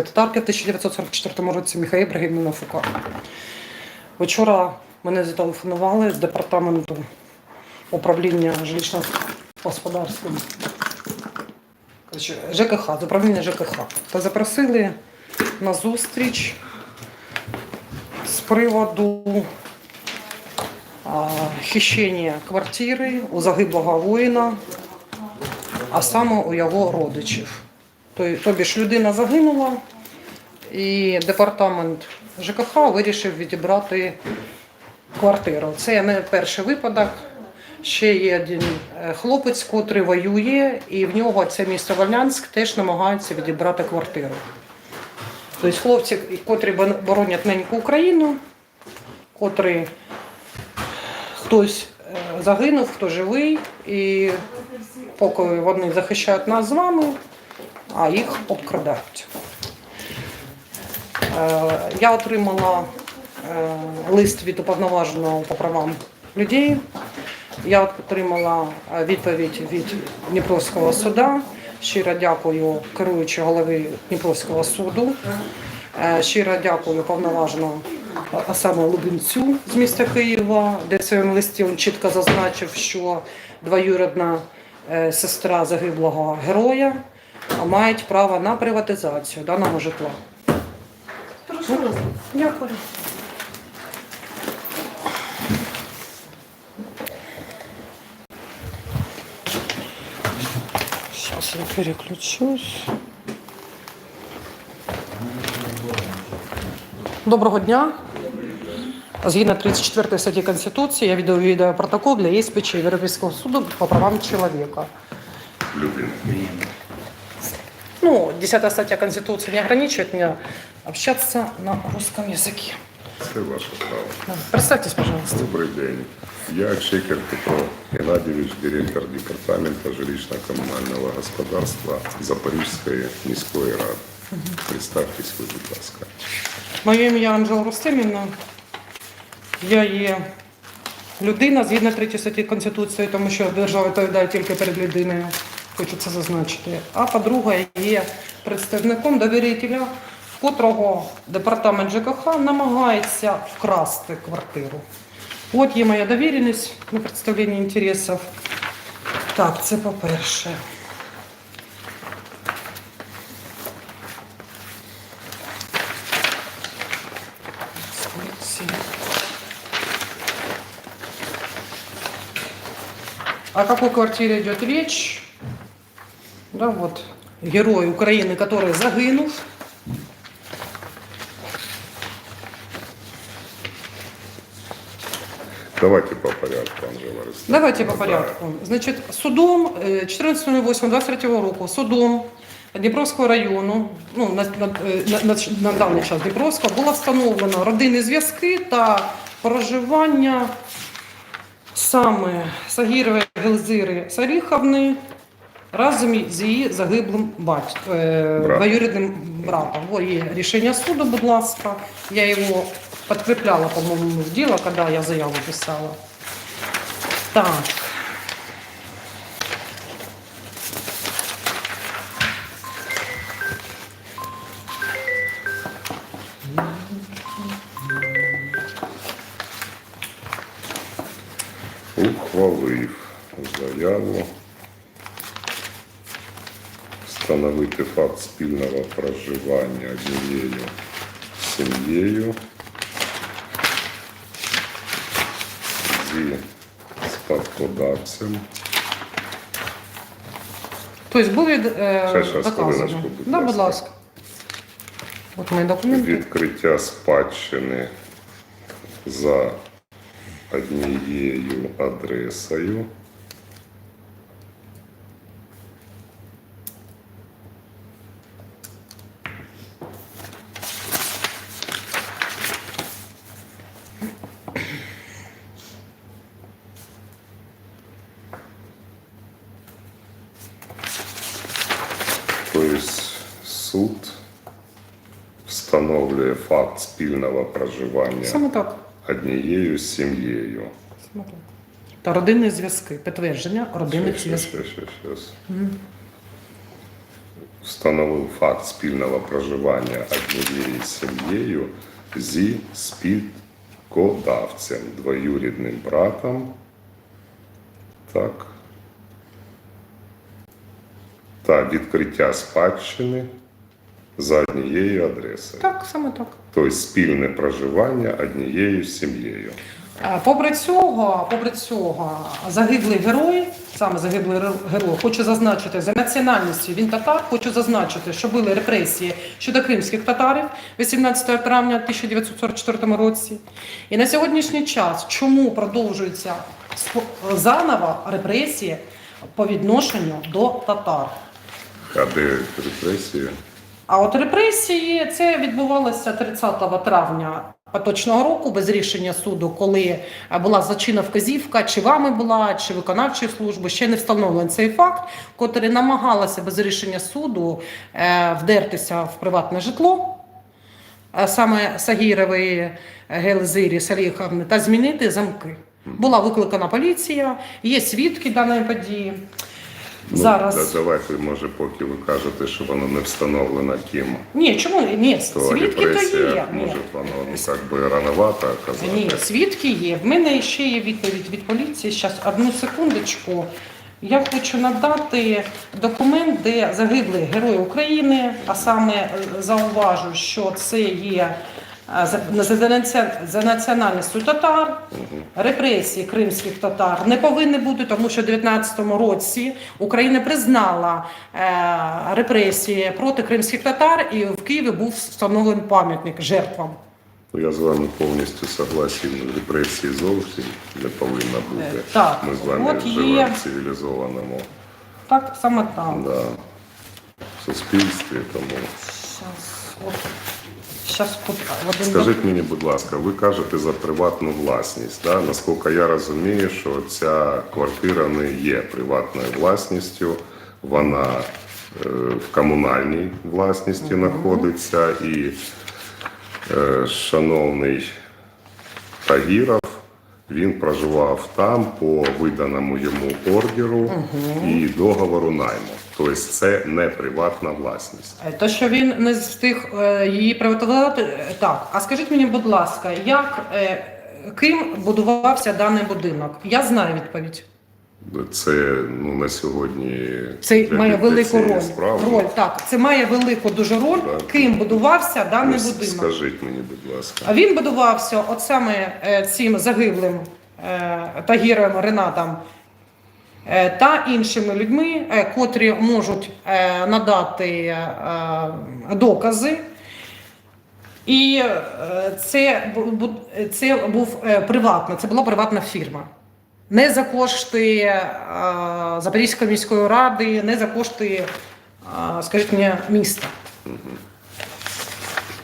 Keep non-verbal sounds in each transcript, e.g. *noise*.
татарки в 1944 році Міхаїл Бригадівна Фука. Вчора мене зателефонували з департаменту управління жилищного господарства ЖКХ, з управління ЖКХ. Та запросили на зустріч з приводу хищення квартири у загиблого воїна, а саме у його родичів. То- Тобі ж людина загинула, і департамент ЖКХ вирішив відібрати квартиру. Це не перший випадок. Ще є один е, хлопець, котрий воює, і в нього це місто Вольнянськ теж намагається відібрати квартиру. Тобто хлопці, котрі боронять неньку Україну, котрі хтось е, загинув, хто живий, і поки вони захищають нас з вами, а їх обкрадають. Е, Я отримала е, лист від уповноваженого по правам людей. Я отримала е, відповідь від Дніпровського суда. Щиро дякую керуючій голові Дніпровського суду. Щиро дякую повноваженому, саме Лубенцю з міста Києва, де в своєму листі він чітко зазначив, що двоюрідна е, сестра загиблого героя мають право на приватизацію даного житла. Прошу вас. Дякую. Сейчас я переключусь. Доброго дня. Згідно 34 статті Конституції, я віддаю відеопротокол для ЄСПЧ Європейського суду по правам чоловіка. Людина. Ну, 10 статья Конституции не ограничивает меня общаться на русском языке. Це ваше право. Представьтесь, пожалуйста. Добрий день. Я Чекер Петро Геннадійович, директор департамента жилищно-комунального господарства Запорізької міської ради. Представтесь, ви, будь ласка. Моє ім'я Анжела Рустемівна. Я є людина згідно 3 статті Конституції, тому що держава відповідає тільки перед людиною. Хочу це зазначити. А по-друге, є представником довірителя, котрого департамент ЖКХ намагається вкрасти квартиру. От є моя довіреність на представлення інтересів. Так, це по-перше. О какой квартире идет речь? Да, вот герой Украины, который загинув. Давайте по порядку, Анжела. Давайте по порядку. Значить, судом е, 14.08.23 року судом Дніпровського району, ну на, на, е, на, на, на даний час Дніпровського, було встановлено родинні зв'язки та проживання саме Сагірової Гелзири Саріховни разом з її загиблим бать, е, Брат. двоюрідним братом. Ось є рішення суду, будь ласка. Я його підкріпляла, по-моєму, в діло, коли я заяву писала. Так. Встановити факт спільного проживання однією сім'єю зі спадкодавцем. Тобто були е, Ще, доказано. хвилиночку, будь Да, будь ласка. ласка. От мої документи. Відкриття спадщини за однією адресою. Тобто суд встановлює факт спільного проживання Саме так. однією сім'єю. Саме так. Та родинні зв'язки. Підтвердження родинних Щас, зв'язків. щас, щас, щас. встановив факт спільного проживання однією сім'єю зі співкодавцем, двоюрідним братом. Так. Та відкриття спадщини за однією адресою. Так, саме так. Тобто спільне проживання однією сім'єю. Е, Попри цього, попри цього, загиблий герой, саме загиблий герой, хочу зазначити за національністю він татар, хочу зазначити, що були репресії щодо кримських татарів 18 травня 1944 році. І на сьогоднішній час чому продовжуються заново репресії по відношенню до татар? А де репресії? А от репресії це відбувалося 30 травня поточного року без рішення суду, коли е, була зачинна вказівка, чи вами була, чи виконавчої служби. Ще не встановлений цей факт, котрий намагалася без рішення суду е, вдертися в приватне житло. Саме Сагірової Гелзирі Саліховни та змінити замки. Була викликана поліція, є свідки даної події. Зараз Ну, да- давайте, може, поки ви кажете, що воно не встановлено ким, ні, чому ні? то Свідки то є. Може, воно ну, як би рановато казати. Ні, свідки є. В мене ще є відповідь від поліції. Зараз одну секундочку. Я хочу надати документ, де загиблий герой України, а саме е, зауважу, що це є за, за, за національністю татар, репресії кримських татар не повинні бути, тому що в 19-му році Україна признала е, репресії проти кримських татар, і в Києві був встановлений пам'ятник жертвам. Ну, я з вами повністю согласен. Репресії зовсім не повинно бути. Е, так, Ми з вами от є- живемо в цивілізованому Так, саме так. да, суспільстві. Тому Щас, от, щас один скажіть мені, будь ласка, ви кажете за приватну власність. Да? Наскільки я розумію, що ця квартира не є приватною власністю, вона е, в комунальній власності знаходиться і е, шановний Тагіров, він проживав там по виданому йому ордеру і договору найму. Тобто це не приватна власність. Е, То, що він не встиг е, її приватизувати, е, так. А скажіть мені, будь ласка, як ким будувався даний будинок? Я знаю відповідь. Це ну, на сьогодні Це має велику роль. справи. Роль так, це має велику дуже роль. Так. Ким будувався даний Ну, будинок? Скажіть мені, будь ласка. А він будувався от саме е, цим загиблим е, Тагіром Ренатом е, та іншими людьми, котрі можуть надати докази. І це, це був приватна, це була приватна фірма. Не за кошти е, Запорізької міської ради, не за кошти, е, скажіть мені, міста.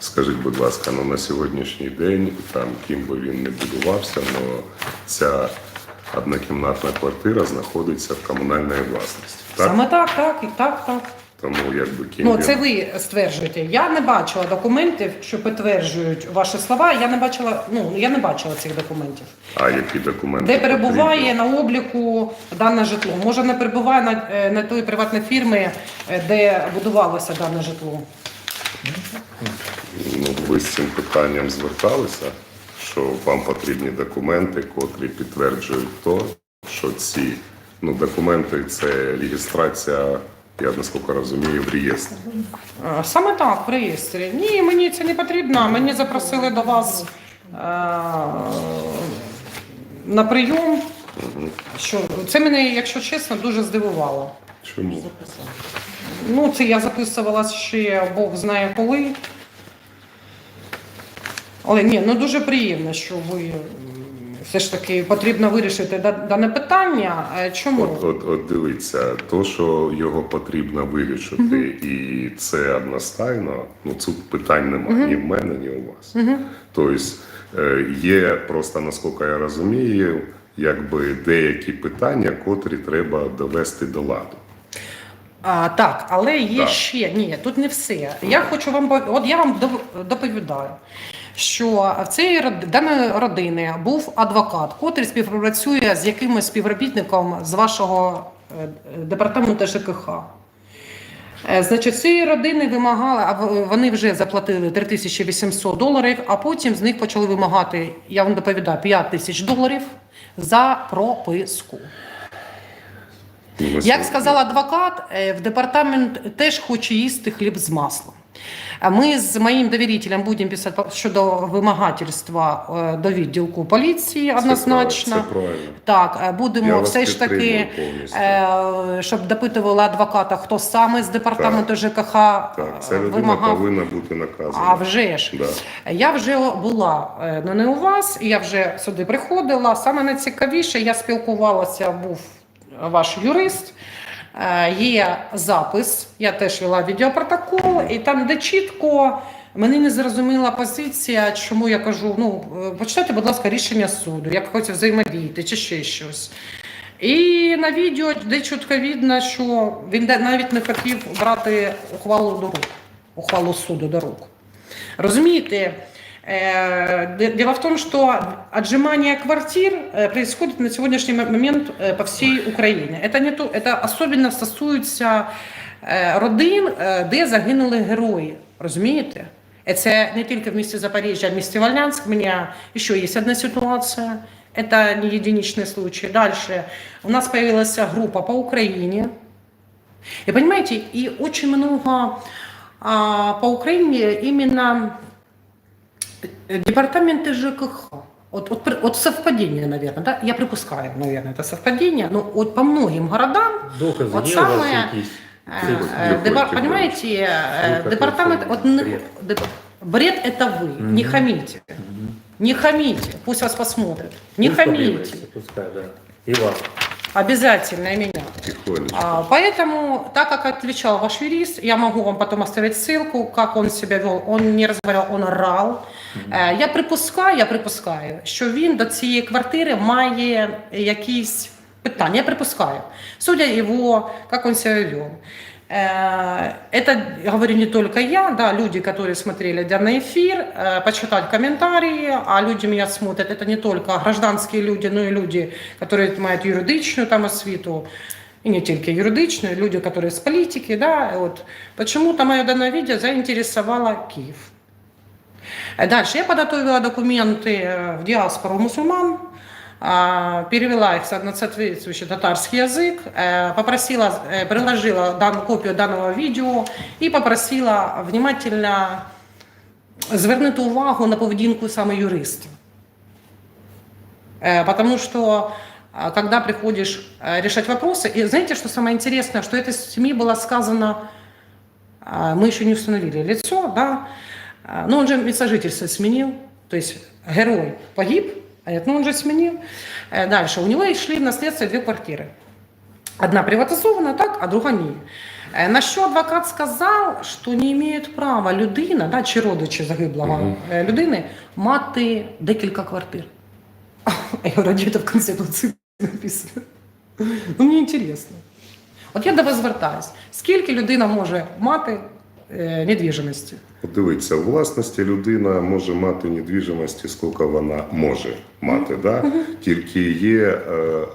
Скажіть, будь ласка, ну на сьогоднішній день, там ким би він не будувався, але ця однокімнатна квартира знаходиться в комунальній власності. Так? Саме так, так, і так, так. Тому якби ким Ну, це ви стверджуєте. Я не бачила документів, що підтверджують ваші слова. Я не бачила, ну я не бачила цих документів. А які документи? Де перебуває потрібні? на обліку дане житло? Може, не перебуває на, е, на тої приватної фірми, е, де будувалося дане житло? Ну, ви з цим питанням зверталися, що вам потрібні документи, котрі підтверджують то, що ці ну, документи це реєстрація, я наскільки розумію, в реєстрі. Е, Саме так, в реєстрі. Ні, мені це не потрібно. Мені запросили до вас е, на прийом. Що це мене, якщо чесно, дуже здивувало. Чому? Ну, це я записувала ще Бог знає коли. Але ні, ну дуже приємно, що ви все ж таки потрібно вирішити дане питання. Чому? От, от, от дивіться, то, що його потрібно вирішити, і це одностайно, ну тут питань немає ні в мене, ні у вас. Тобто е, є просто, наскільки я розумію, якби деякі питання, котрі треба довести до ладу. А, так, але є Так. ще ні, тут не все. Я хочу вам от я вам доповідаю. Що в цієї даної родини був адвокат, котрий співпрацює з якимось співробітником з вашого е, департаменту ЖКХ. Е, Значить, цієї родини вимагали, а вони вже заплатили 3800 доларів, а потім з них почали вимагати, я вам доповідаю, 5 тисяч доларів за прописку. Як сказав адвокат, е, в департамент теж хоче їсти хліб з маслом. Ми з моїм довірителем будемо писати щодо вимагательства е, до відділку поліції однозначно. Це правильно. Так, е, Я будемо все ж таки, повністю. щоб допитували адвоката, хто саме з департаменту ЖКХ Так, ця людина вимагав. повинна бути наказана. А вже ж. Да. Я вже була ну не у вас, я вже сюди приходила. Саме найцікавіше, я спілкувалася, був ваш юрист. Е, Є запис, я теж вела відеопротокол, і там, де чітко мені не зрозуміла позиція, чому я кажу: ну, почитайте, будь ласка, рішення суду, як хочете взаємодіяти чи ще щось. І на відео де чітко видно, що він навіть не хотів брати ухвалу до рук, ухвалу суду до рук. Розумієте, дело в том, что отжимание квартир э, происходит на сегодняшний мо- момент э, по всей Україні. Это, не то, это особенно стосується е, родин, е, де загинули герої. Розумієте? І Це не тільки в місті Запоріжжя, а в місті Вольнянськ. У мене ще є одна ситуація. Это не единичный случай. Дальше у нас появилась группа по Украине. И понимаете, и очень много а, по Украине именно э, департаменты ЖКХ. Вот, вот, при- вот совпадение, наверное, да? Я припускаю, наверное, это совпадение. Но вот по многим городам Докази От є у вас саме, якісь? э, Тихо, э, тихо, депар- тихо. понимаете, э, Тихо, департамент, тихо. вот, н- Бред. деп- бред это вы, не Мгм. хамите, не хамите, пусть вас посмотрят, не Пусть хамите, подивиться, Пускай, да. І вас. обязательно меня. А, Поэтому, так как отвечал ваш юрист, я могу вам потом оставить ссылку, как он себя вел. Он не разговаривал, он орал. Е, Я припускаю, я припускаю, що він до цієї квартири має якісь питання. Я припускаю. Судя його, як він себе вел. Э, Это говорю не только я, да, люди, которые смотрели данный эфир, э, почитать комментарии, а люди меня смотрят, это не только гражданские люди, но и люди, которые мають юридичну там освіту, і не тільки юридичну, і люди, которые з політики, да, от. Почему-то моє дане відео заінтересувало Київ. Э, Дальше я подготовила документы э, в диаспору мусульман, а, перевела их на соответствующий татарский язык, э, попросила, э, приложила данную копию данного видео и попросила внимательно звернути увагу на поведінку саме юриста. Э, Потому что а, когда приходишь решать вопросы, и знаете, что самое интересное, что этой семье было сказано, а, мы еще не установили лицо, да, а, но он же место жительства сменил, то есть герой погиб, а ну он же сменил. Э, Дальше, у него и шли в наследство две квартиры. Одна приватизована, так, а друга ні. На що адвокат сказав, що не мають права людина, да, чи родичі загиблого е, людини, мати декілька квартир. *laughs* Я говорю, де це в Конституції написано? Ну, мені інтересно. От я до вас звертаюсь. Скільки людина може мати е, недвіжимості? Дивіться, у власності людина може мати недвіжимості, скільки вона може мати. Да? Тільки є е, е,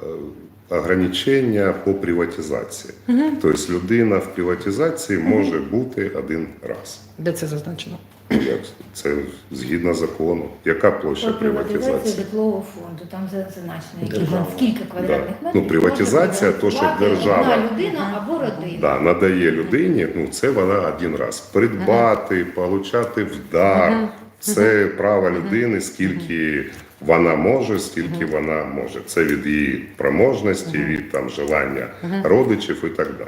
ограничення по приватизації. Тобто людина в приватизації може бути один раз. Де це зазначено? Як Це згідно закону. Яка площа приватизацію приватизації? житлового фонду, там зазначено, які Держава. скільки квадратних Да. метрів. Ну, приватизація, то, що держава- Одна людина або родина. Да, надає людині, ну це вона один раз. Придбати, получати в дар. Це право людини, скільки вона може, скільки вона може. Це від її проможності, від там желання родичів і так далі.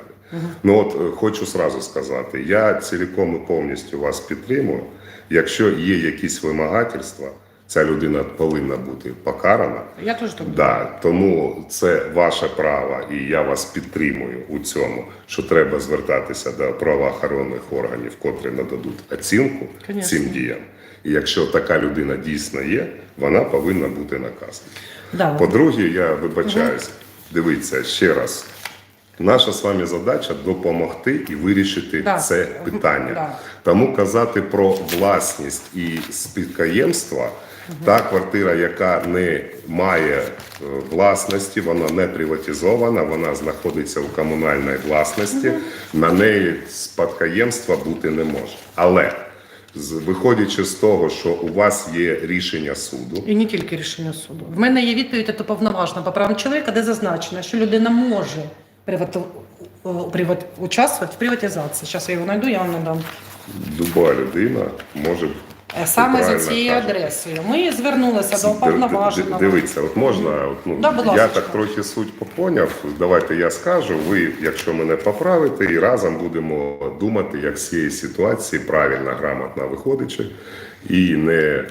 Ну от е, хочу сразу сказати, я цілком і повністю вас підтримую. Якщо є якісь вимагательства, ця людина повинна бути покарана. Я теж так. Да, тому це ваше право, і я вас підтримую у цьому, що треба звертатися до правоохоронних органів, котрі нададуть оцінку Конечно. цим діям. І якщо така людина дійсно є, вона повинна бути наказана. Да. По-друге, я вибачаюсь, дивіться ще раз. Наша з вами задача допомогти і вирішити Да. це питання. Да. Тому казати про власність і спадкоємства Та квартира, яка не має е, власності, вона не приватизована, вона знаходиться у комунальній власності, на неї спадкоємства бути не може. Але виходячи з того, що у вас є рішення суду, І не тільки рішення суду. В мене є відповідь до повноважна по правам чоловіка, де зазначено, що людина може привати... приват... участвувати в приватизації. Зараз я його знайду, я вам надам. люба людина може Е, Саме за цією кажете. адресою. Ми звернулися до уповноваженого. Дивіться, от можна, от, ну, Да, будь я так трохи суть попоняв. Давайте я скажу. Ви, якщо мене поправите, і разом будемо думати, як з цієї ситуації правильно, грамотно виходячи, і не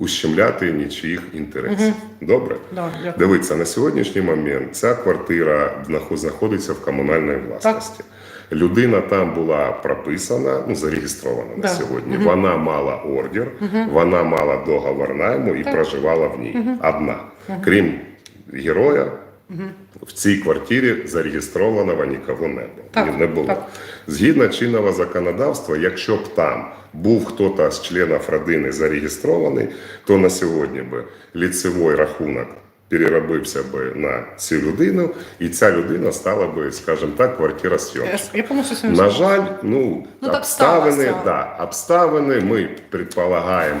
ущемляти нічиїх інтересів. Добре? Да, дякую. Дивіться, на сьогоднішній момент ця квартира знахо- знаходиться в комунальній власності. Людина там була прописана, ну зареєстрована на сьогодні. сьогодні. Вона мала ордер, вона мала договор найму і проживала в ній одна. Крім героя, в цій квартирі зареєстрованого нікого не було. Так, не було. так. Згідно чинного законодавства, якщо б там був хтось з членів родини зареєстрований, то на сьогодні би ліцевий рахунок переробився би на цю людину, і ця людина стала би, скажімо так, квартира Я- На жаль, ну, Ну, обставини, сталося. да, обставини ми предполагаємо,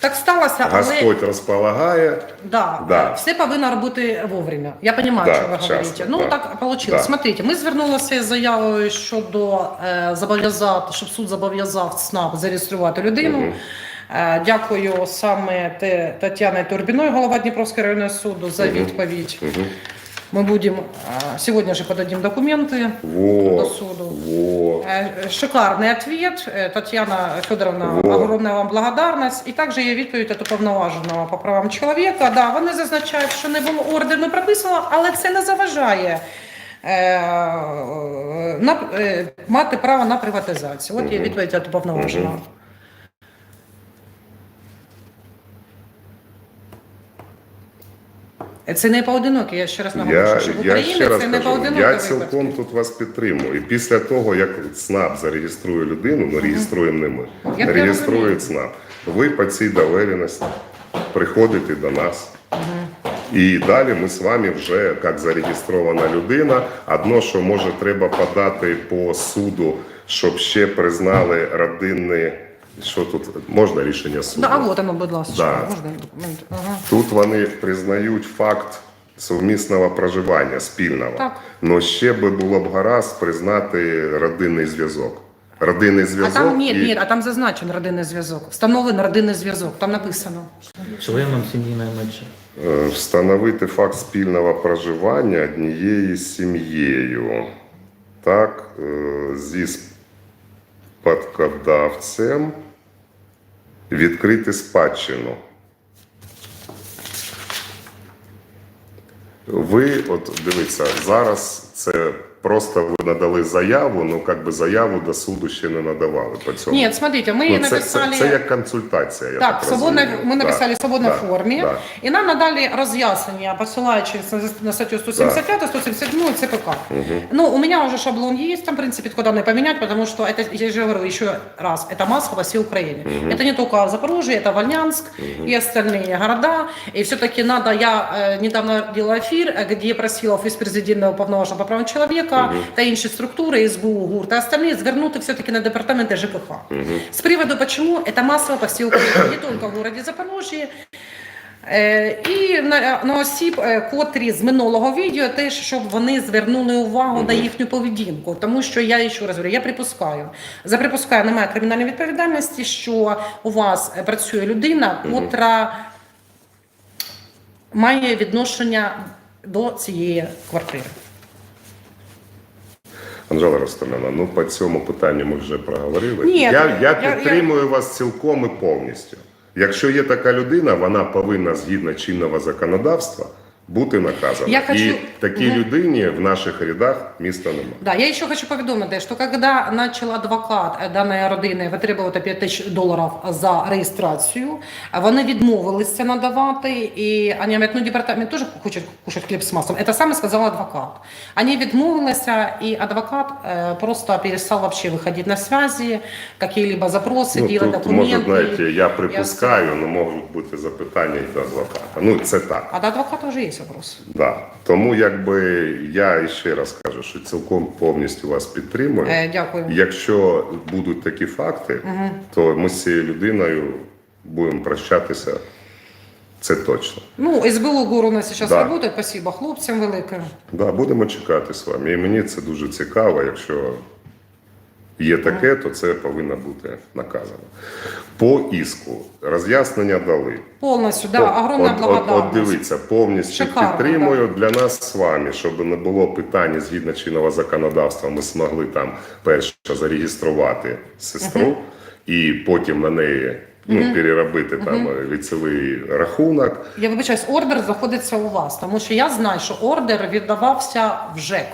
Так сталося, але Господь розполагає. Да, Да. все повинно робити вовремя. Я розумію, Да, що ви часто, говорите. Ну да. так вийшло. Да. Смотрите, ми звернулися з заявою щодо е, зобов'язати, щоб суд зобов'язав ЦНАП зареєструвати людину. Е, дякую саме Те- Тетяні Турбіної, голова Дніпровського районного суду, за відповідь. Ми будемо е, сьогодні же подадим документи Во, до суду. во. Э, Шикарный ответ. Э, Татьяна Федоровна, Вот. огромная вам благодарность. І також є відповідь від уповноваженого по правам чоловіка. Да, вони зазначають, що не було ордеру прописано, але це не заважає. е, На, е, мати право на приватизацію. От є відповідь від уповноваженого. Це не поодинокі, я ще раз наголошую, Я, що в Україні раз це не поодинокі я випадки. цілком тут вас підтримую. І після того, як ЦНАП зареєструє людину, ну реєструємо не ми, Я реєструє. ЦНАП. Ви по цій довіреності приходите до нас. І далі ми з вами вже як зареєстрована людина. Одно, що може треба подати по суду, щоб ще признали родинні. Що тут можна рішення суду? Да, а вот оно, будь ласка. Да. Можна документ? Ага. Тут вони признають факт совмісного проживання спільного. Так. Но ще би було б гаразд признати родинний зв'язок. Родинний А там ні, і ні, а там зазначен родинний зв'язок. Встановлений родинний зв'язок. Там написано. Членом семейной матча. е, встановити факт спільного проживання однією сім'єю. Так, е, зі спадкодавцем відкрити спадщину. Ви, от дивіться, зараз це просто ви надали заяву, ну як би заяву до суду ще не надавали по цьому. Нет, смотрите, мы Ну, це, написали... це, це як консультація. Я Так, так, в свободной, розумію. ми написали в свободній да, формі, да. і нам надали роз'яснення, посилаючись на, на статтю 175, 177 ЦПК. Ну, у меня уже шаблон есть, там, в принципе, куда мне поменять, потому что это, я же говорю еще раз, это массово по всей Украине. Это не только Запорожье, это Вольнянск и остальные города. И все-таки надо, я э, недавно делала эфир, э, где я просила офіс президента уповноваженого по правам чоловіка та інші структури, СБУ, ГУР та остальные звернути все-таки на департаменти ЖКХ. С приводу, почему это массово по всей Украине, не только в городе Запорожье, Е, І на, на осіб, е, котрі з минулого відео, теж щоб вони звернули увагу на їхню поведінку. Тому що я ще раз говорю, я припускаю. За припускаю, немає кримінальної відповідальності, що у вас працює людина, котра має відношення до цієї квартири. Анжела Ростомяна, ну по цьому питанню ми вже проговорили. Ні, я, я- підтримую я- вас цілком і повністю. Якщо є така людина, вона повинна згідно чинного законодавства бути наказаним. Я хочу- І такій людині в наших рядах міста немає. Да, я еще хочу повідомити, що когда начал адвокат даної родини витребувати 5 тисяч доларів за реєстрацію, вони відмовилися надавати, і вони говорять, ну департамент теж хоче кушати хліб з маслом. Це саме сказав адвокат. Вони відмовилися, і адвокат е, просто перестав вообще виходити на связи, какие-либо запроси, Ну, делать тут, документи. може, знаєте, я припускаю, але можуть бути запитання і до адвоката. Ну, це так. А до адвоката вже є вопрос. Да. Тому якби я ще раз кажу, що цілком повністю вас підтримую. Е, дякую. Якщо будуть такі факти, то ми з цією людиною будемо прощатися. Це точно. Ну, СБУ ГУР у нас зараз Да. працює, спасибо хлопцям велике. Да, будемо чекати з вами. І мені це дуже цікаво. Якщо є таке, то це повинно бути наказано. По іску роз'яснення дали. Повністю, да, огромна от, от, от дивіться, повністю Шикарно, підтримую для нас з вами, щоб не було питань згідно чинного законодавства. Ми змогли там перше зареєструвати сестру і потім на неї ну, переробити там ліцевий рахунок. Я вибачаюсь, ордер знаходиться у вас, тому що я знаю, що ордер віддавався в ЖЕК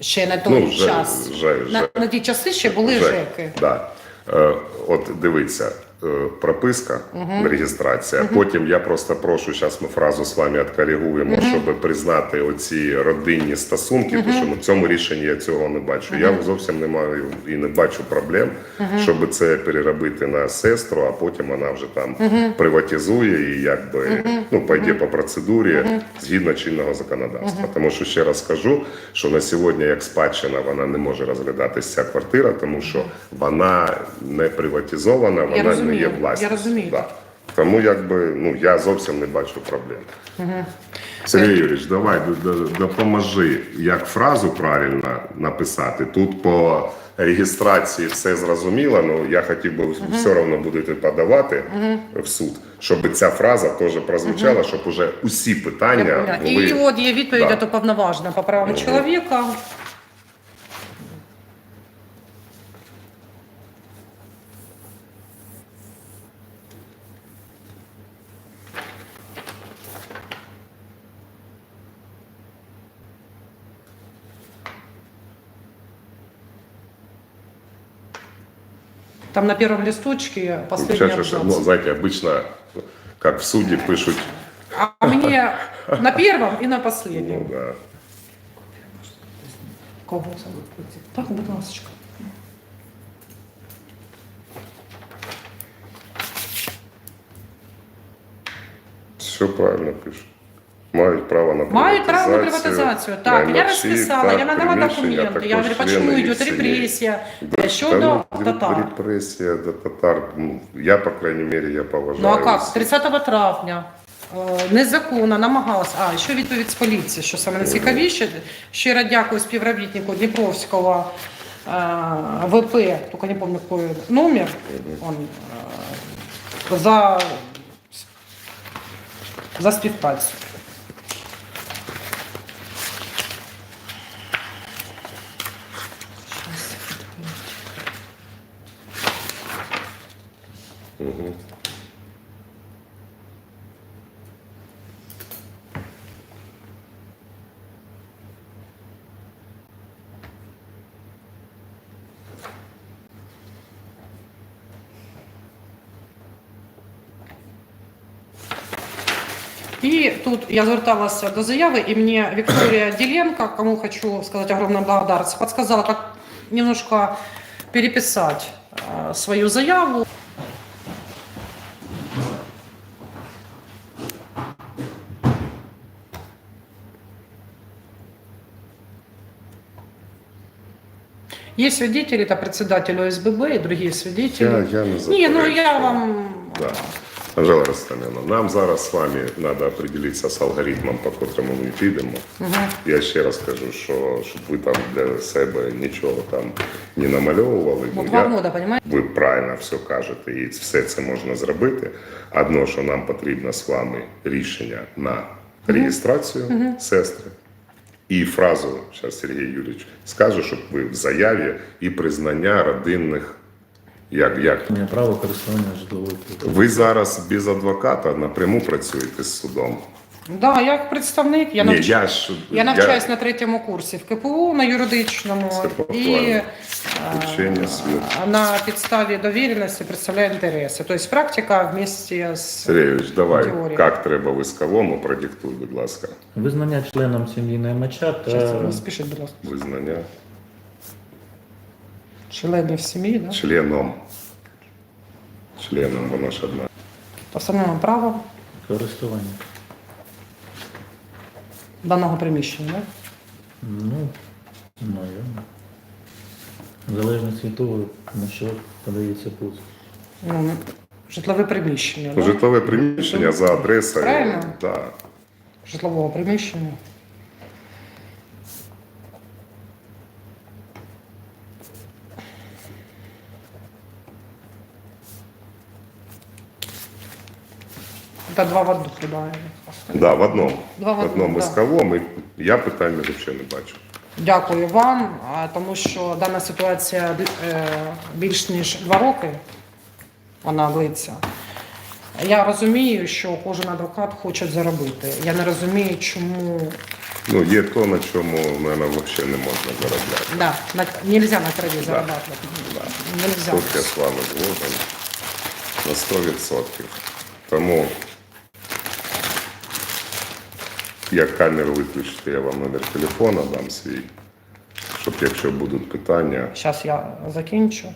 ще на той Ну, час. вже- на, вже. на ті часи ще були Жек, ЖЕКи. Да. Е, от дивіться, е, прописка, реєстрація. Потім я просто прошу, зараз ми фразу з вами відкоригуємо, щоб признати оці родинні стосунки, тому що ну, в цьому рішенні я цього не бачу. Я зовсім не маю і не бачу проблем, щоб це переробити на сестру, а потім вона вже там приватизує і якби ну, пойде по процедурі згідно чинного законодавства. Тому що ще раз скажу, що на сьогодні як спадщина вона не може розглядатися ця квартира, тому що вона не приватизована, вона не є я розумію. Да. Тому якби ну я зовсім не бачу проблем. Сергій Юрійович, давай допоможи, як фразу правильно написати. Тут по реєстрації все зрозуміло, але я хотів би все одно будете подавати в суд, щоб ця фраза теж прозвучала, щоб уже усі питання були. І от є відповідь Да. до повноважена по правам чоловіка. Там на первом листочке последний Сейчас, сейчас, абзац. ну, знаете, обычно, как в суде пишут, А мне на первом и на последнем. ну, да, Кого? Так, будь ласка. все правильно пишут. Мають право на Мають право на приватизацію. Так, я наймачі, розписала, так, я надала приміщення, документи. Я говорю, також почему члени йде їх сім'ї. репресія Да, щодо да, ну, татар. Репрессия до татар, ну, я, по крайней мере, я поважаю. Ну а як? 30 травня е, незаконно намагалася. А, ще відповідь з поліції, що саме найцікавіше. Щиро дякую співробітнику Дніпровського е, ВП, тільки не пам'ятаю, який номер, он, е, за, за співпрацю. І тут я зверталася до заяви, і мені Вікторія Діленко, кому хочу сказати огромную благодарность, подсказала, как немножко переписать э, свою заяву. Есть свидетели, это председатель ОСББ и другие свидетели. Я, я не Не, ну я вам Да. Анжела Ростамівна, нам зараз з вами треба определитися з алгоритмом, по котрому ми підемо. Я ще раз кажу, що щоб ви там для себе нічого там не намальовували. бо я- понимаете? Ви правильно все кажете, і все це можна зробити. Одно, що нам потрібно з вами рішення на реєстрацію сестри. І фразу, зараз Сергій Юрійович скаже, щоб ви в заяві і признання родинних. Як, як не право користування житловою ви зараз без адвоката напряму працюєте з судом. Да, я як представник, я Ні, навчаюсь. я ж Я навчаюсь на третьому курсі в КПУ на юридичному Це і е, Вчення світу. на підставі довіреності представляю інтереси. Тобто практика вместе з Сергійович, давай, Теорія. як треба висковому, продиктуй, будь ласка, Визнання членом сім'ї наймача та спішіть, будь ласка. визнання Членів сім'ї, да? членом. Членом, воно ж одна. Основним правом користування. Даного приміщення. Да? Ну, знаю. В від того, на що подається позов. Ну, житлове приміщення. Да? Житлове приміщення за адресою. Правильно. Да. Житлового приміщення. Та два в одну прибавили. Да, в одному. Два в в одному одному, да. і Я питання взагалі не бачу. Дякую вам, а, тому що дана ситуація е, більш ніж два роки вона длиться. Я розумію, що кожен адвокат хоче заробити. Я не розумію, чому Ну, є то, на чому, мабуть, взагалі не можна заробляти. да, на, нельзя на крові заробляти. Нельзя. Тут я з вами згоден на 100%. Тому, як камеру виключити, я вам номер телефона дам свій, щоб якщо будуть питання, Сейчас я закінчу.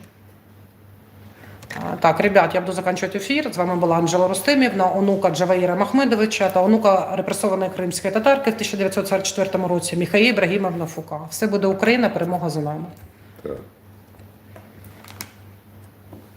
Так, ребят, я буду закінчувати ефір. З вами була Анжела Рустимівна, онука Джаваїра Махмедовича та онука репресованої кримської татарки в 1944 році Міхаї Ібрагімовна Фука. Все буде Україна, перемога за нами. так.